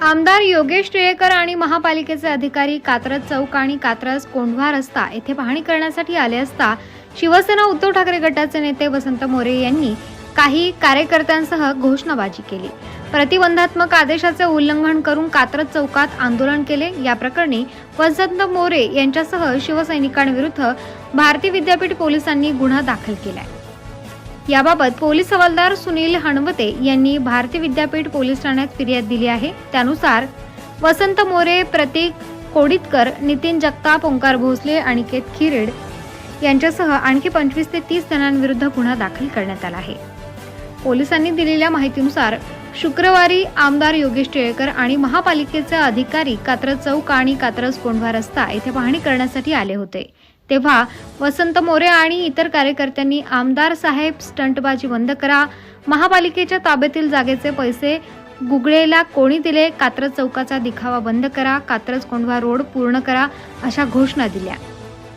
आमदार योगेश टिळेकर आणि महापालिकेचे अधिकारी कात्रज चौक आणि कात्रज कोंढवा रस्ता येथे पाहणी करण्यासाठी आले असता शिवसेना उद्धव ठाकरे गटाचे नेते वसंत मोरे यांनी काही कार्यकर्त्यांसह घोषणाबाजी केली. प्रतिबंधात्मक आदेशाचे उल्लंघन करून कात्रज चौकात आंदोलन केले. या प्रकरणी वसंत मोरे यांच्यासह शिवसैनिकांविरुद्ध भारती विद्यापीठ पोलिसांनी गुन्हा दाखल केलाय. याबाबत पोलीस हवालदार सुनील हणवते यांनी भारतीय विद्यापीठ पोलीस ठाण्यात फिर्याद दिली आहे. त्यानुसार वसंत मोरे प्रतीक कोडितकर नितीन जगताप ओंकार भोसले अनिकेत खिरेड यांच्यासह आणखी पंचवीस ते तीस जणांविरुद्ध गुन्हा दाखल करण्यात आला आहे. पोलिसांनी दिलेल्या माहितीनुसार शुक्रवारी आमदार योगेश टिळेकर आणि महापालिकेचे अधिकारी कात्रज चौक आणि कात्रज कोंढवा रस्ता येथे पाहणी करण्यासाठी आले होते. तेव्हा वसंत मोरे आणि इतर कार्यकर्त्यांनी आमदार साहेब स्टंटबाजी बंद करा. महापालिकेच्या ताब्यातील जागेचे पैसे गुगळेला कोणी दिले? कात्रज चौकाचा दिखावा बंद करा. कात्रज कोंढवा रोड पूर्ण करा अशा घोषणा दिल्या.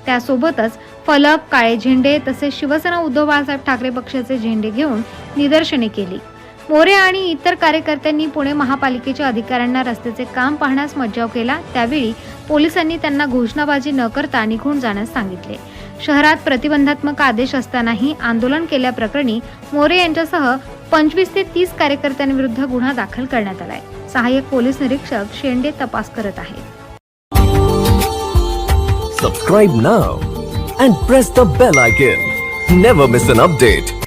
त्यासोबतच फलक काळे झेंडे तसेच शिवसेना उद्धव बाळासाहेब ठाकरे पक्षाचे झेंडे घेऊन निदर्शने केली. मोरे आणि इतर कार्यकर्त्यांनी पुणे महापालिकेच्या अधिकाऱ्यांना रस्त्याचे काम पाहण्यास मज्जाव केला त्यावेळी पोलिसांनी त्यांना घोषणाबाजी न करता निघून जाण्यास सांगितले शहरात प्रतिबंधात्मक आदेश असतानाही आंदोलन केल्याप्रकरणी मोरे यांच्यासह पंचवीस ते तीस कार्यकर्त्यांविरुद्ध गुन्हा दाखल करण्यात आलाय सहाय्यक पोलीस निरीक्षक शेंडे तपास करत आहेत Subscribe now and press the bell icon. Never miss an update.